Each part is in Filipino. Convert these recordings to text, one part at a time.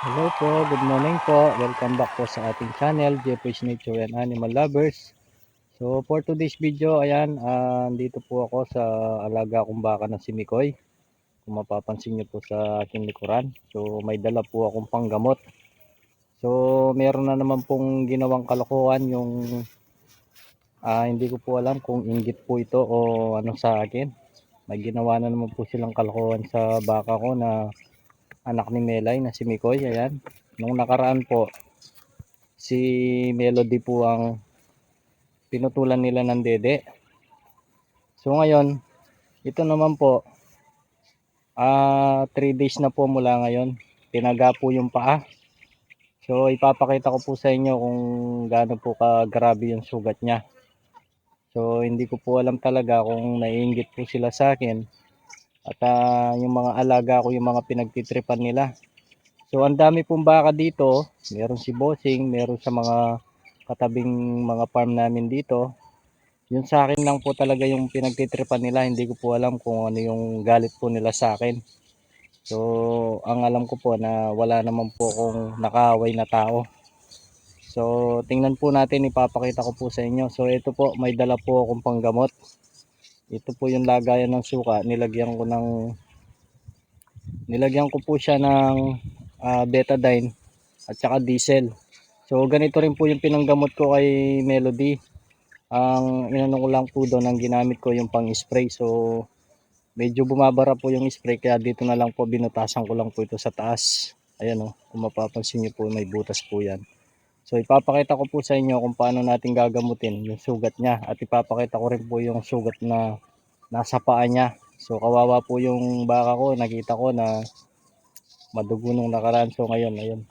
Hello po, good morning po. Welcome back po sa ating channel, Jeffrey's Nature and Animal Lovers. So for today's video, ayan, ah, dito po ako sa alaga kong baka na si Mikoy. Kung mapapansin niyo po sa aking likuran. So may dala po akong panggamot. So meron na naman pong ginawang kalokohan yung ah, hindi ko po alam kung inggit po ito o ano sa akin. May ginawa na naman po silang kalokohan sa baka ko na anak ni Melay na si Mikoy. Ayan. Nung nakaraan po, si Melody po ang pinutulan nila ng dede. So ngayon, ito naman po, ah 3 days na po mula ngayon. Tinaga po yung paa. So ipapakita ko po sa inyo kung gaano po kagrabe yung sugat niya. So hindi ko po alam talaga kung naiinggit po sila sa akin. At ah, yung mga alaga ko, yung mga pinagtitripan nila. So ang dami pong baka dito. Meron si Bossing, meron sa mga katabing mga farm namin dito. Yun sa akin lang po talaga yung pinagtitripan nila. Hindi ko po alam kung ano yung galit po nila sa akin. So ang alam ko po na wala naman po akong nakaway na tao. So tingnan po natin, ipapakita ko po sa inyo. So ito po, may dala po akong panggamot. Ito po yung lagayan ng suka. Nilagyan ko ng nilagyan ko po siya ng ah, betadine at saka diesel. So ganito rin po yung pinanggamot ko kay Melody. Ang inano ko lang po doon ang ginamit ko yung pang-spray. So medyo bumabara po yung spray kaya dito na lang po binutasan ko lang po ito sa taas. Ayan o, kung mapapansin niyo po may butas po yan. So ipapakita ko po sa inyo kung paano natin gagamutin yung sugat niya at ipapakita ko rin po yung sugat na nasa paa niya. So kawawa po yung baka ko, nakita ko na madugo nung nakaraan. So ngayon, ayun.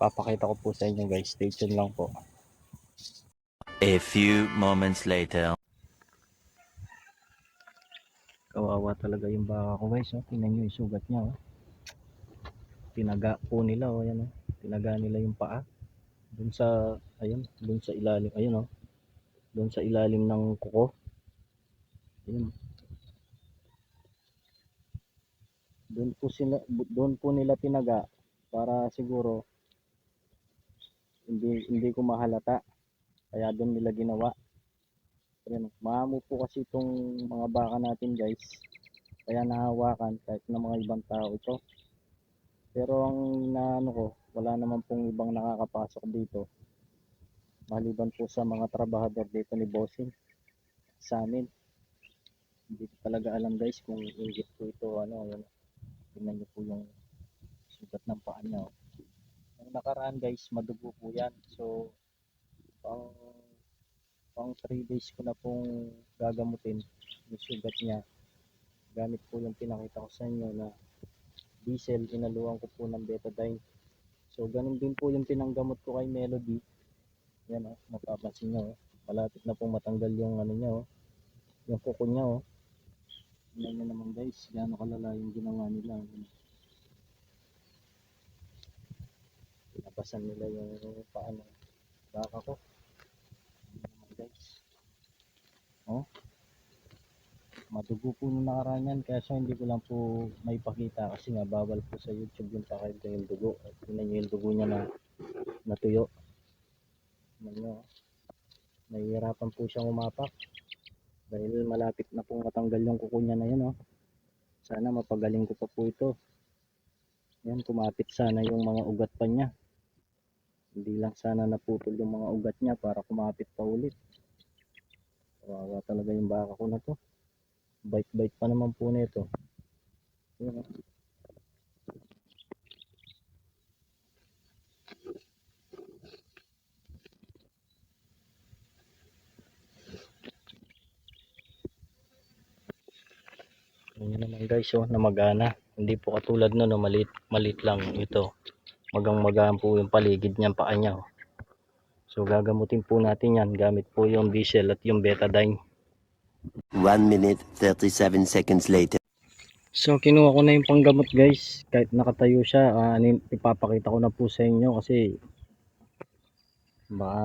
Papakita ko po sa inyo guys. Stay tuned lang po. A few moments later. Kawawa talaga yung baka ko guys. Oh. Tingnan nyo yung sugat niya. Oh. Tinaga po nila. Oh. Ayan, oh. Tinaga nila yung paa. Dun sa, ayun, dun sa ilalim. Ayun oh. Dun sa ilalim ng kuko. Ayun. Doon po sila doon po nila tinaga para siguro hindi hindi ko mahalata. Kaya doon nila ginawa. Ayan, maamo po kasi itong mga baka natin guys. Kaya nahawakan kahit na mga ibang tao ito. Pero ang naano ko, wala naman pong ibang nakakapasok dito. Maliban po sa mga trabahador dito ni Bossing sa amin. Hindi ko talaga alam guys kung inggit po ito ano, yun. Tingnan niyo po yung sugat ng paa niya. Oh. Ang nakaraan guys, madugo po yan. So, pang pang 3 days ko na pong gagamutin yung sugat niya. Gamit po yung pinakita ko sa inyo na diesel, inaluan ko po ng betadine. So, ganun din po yung pinanggamot ko kay Melody. Yan oh, mapapansin niyo oh. Malapit na pong matanggal yung ano niya oh. Yung kuko niya oh. Tingnan niyo naman guys, gaano kalala yung ginawa nila. Pinabasan nila yung paano baka ko. Tingnan naman guys. Oh. Madugo po nung nakaraan yan, kaya siya hindi ko lang po may pakita kasi nga bawal po sa YouTube yung pakita yung dugo. At niyo yung dugo niya na natuyo. Oh. Nahihirapan po siyang umapak dahil malapit na pong matanggal yung kuko niya na yun oh. Sana mapagaling ko pa po ito. Yan, kumapit sana yung mga ugat pa niya. Hindi lang sana naputol yung mga ugat niya para kumapit pa ulit. Kawawa talaga yung baka ko na to. Bite-bite pa naman po nito. Yan, oh. Yan naman guys oh, na magana. Hindi po katulad no, no malit, malit lang ito. Magang magaan po yung paligid niyan paa niya. Oh. So gagamutin po natin yan gamit po yung diesel at yung betadine. 1 minute 37 seconds later. So kinuha ko na yung panggamot guys. Kahit nakatayo siya, ah, anin- ipapakita ko na po sa inyo kasi baka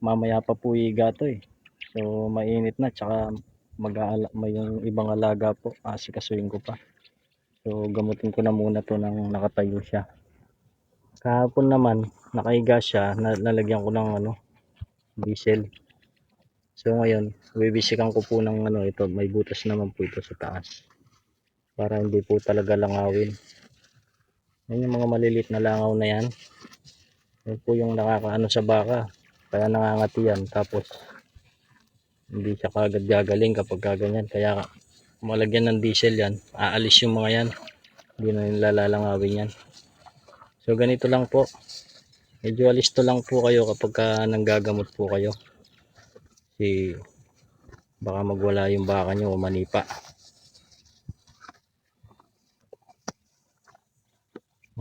mamaya pa po iga to eh. So mainit na tsaka mag may yung ibang alaga po asikasuhin ko pa. So gamutin ko na muna to nang nakatayo siya. Kahapon naman, nakahiga siya, na, nalagyan ko ng ano, diesel. So ngayon, bibisikan ko po ng ano, ito, may butas naman po ito sa taas. Para hindi po talaga langawin. Yan yung mga maliliit na langaw na yan. Yan po yung nakakaano sa baka. Kaya nangangati yan. Tapos, hindi siya kagad gagaling kapag kaganyan. Kaya, malagyan ng diesel yan. Aalis yung mga yan. Hindi na nila lalangawin yan. So, ganito lang po. Medyo alisto lang po kayo kapag ka nanggagamot po kayo. Kasi, baka magwala yung baka nyo o manipa.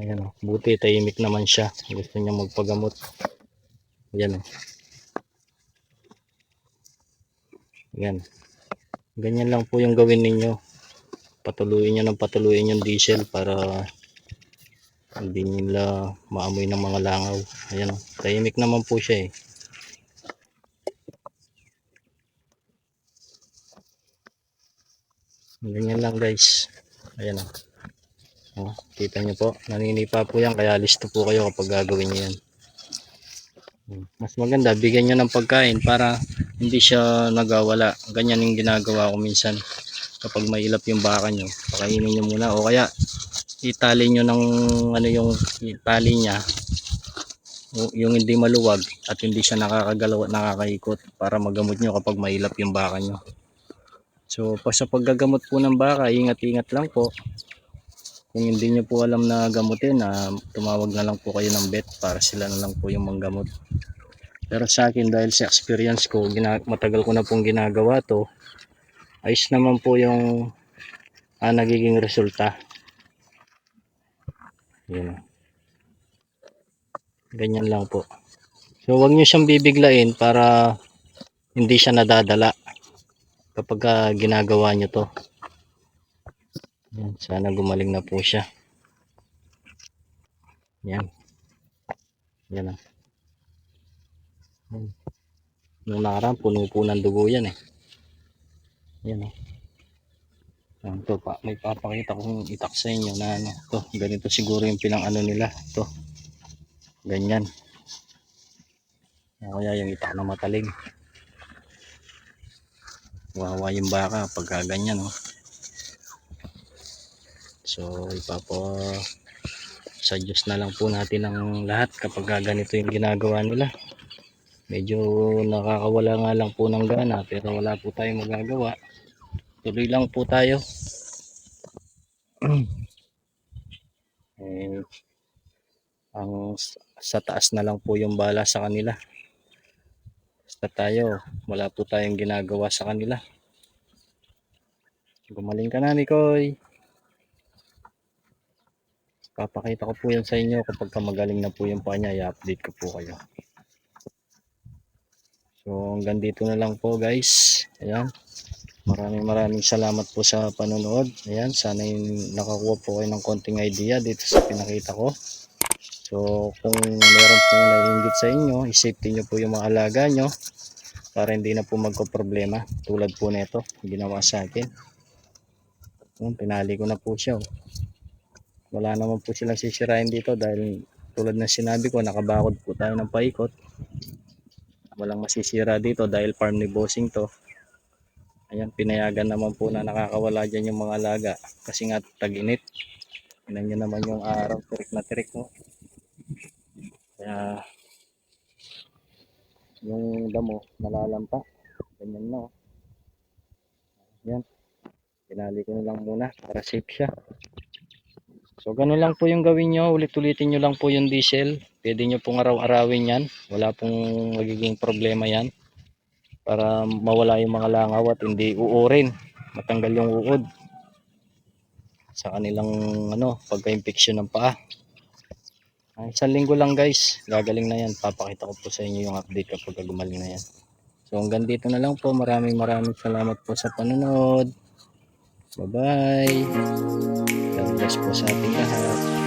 Ayan o. Buti tahimik naman siya. Gusto niya magpagamot. Ayan o. Ayan. Ganyan lang po yung gawin ninyo. Patuloyin nyo ng patuloyin yung diesel para hindi nila maamoy ng mga langaw. Ayan o. Tahimik naman po siya eh. Ganyan lang guys. Ayan o. Oh, kita nyo po, naninipa po yan kaya listo po kayo kapag gagawin nyo yan. Hmm, Mas maganda, bigyan nyo ng pagkain para hindi siya nagawala. Ganyan yung ginagawa ko minsan kapag mailap yung baka nyo. Pakainin nyo muna o kaya itali nyo ng ano yung itali niya o yung hindi maluwag at hindi siya nakakagalaw nakakaikot para magamot nyo kapag mailap yung baka nyo. So, pa sa paggagamot po ng baka, ingat-ingat lang po kung hindi nyo po alam na gamutin, na tumawag na lang po kayo ng vet para sila na lang po yung manggamot. Pero sa akin dahil sa experience ko, matagal ko na pong ginagawa to, ayos naman po yung ah, nagiging resulta. Yun. Ganyan lang po. So wag nyo siyang bibiglain para hindi siya nadadala kapag ah, ginagawa nyo to. Yan, sana gumaling na po siya. Yan. Yan ah. Yan. Nung nakaraan, puno po ng dugo yan eh. Yan ah. Yan to pa, may papakita kong itak sa inyo na ano, to, ganito siguro yung pinang ano nila, to. Ganyan. O kaya yung itak na mataling. Wawa yung baka pagka ganyan oh. So, ipapo sa Diyos na lang po natin ang lahat kapag ganito yung ginagawa nila. Medyo nakakawala nga lang po ng gana pero wala po tayong magagawa. Tuloy lang po tayo. eh, ang sa taas na lang po yung bala sa kanila. Basta tayo, wala po tayong ginagawa sa kanila. Gumaling ka na, Nikoy. Papakita ko po yan sa inyo kapag ka magaling na po yung pa niya, i-update ko po kayo. So hanggang dito na lang po guys. Ayan. Maraming maraming salamat po sa panonood. Ayan, sana yung nakakuha po kayo ng konting idea dito sa pinakita ko. So kung meron pong naiingit sa inyo, i-safety nyo po yung mga alaga nyo para hindi na po magko-problema tulad po nito ginawa sa akin. Ayan, pinali ko na po siya. oh wala naman po silang sisirain dito dahil tulad ng sinabi ko nakabakod po tayo ng paikot walang masisira dito dahil farm ni bossing to ayan pinayagan naman po na nakakawala dyan yung mga alaga kasi nga tag-init Tingnan nyo naman yung araw tirik na tirik mo kaya yung damo nalalampa ganyan na oh. yan pinali ko na lang muna para safe siya So, ganun lang po yung gawin nyo. Ulit-ulitin nyo lang po yung diesel. Pwede nyo pong araw-arawin yan. Wala pong magiging problema yan. Para mawala yung mga langaw at hindi uurin. Matanggal yung uod. Sa kanilang ano, pagka-infection ng paa. Ah, isang linggo lang guys. Gagaling na yan. Papakita ko po sa inyo yung update kapag gumaling na yan. So hanggang dito na lang po. Maraming maraming salamat po sa panonood. Bye-bye. God bless po sa ating lahat.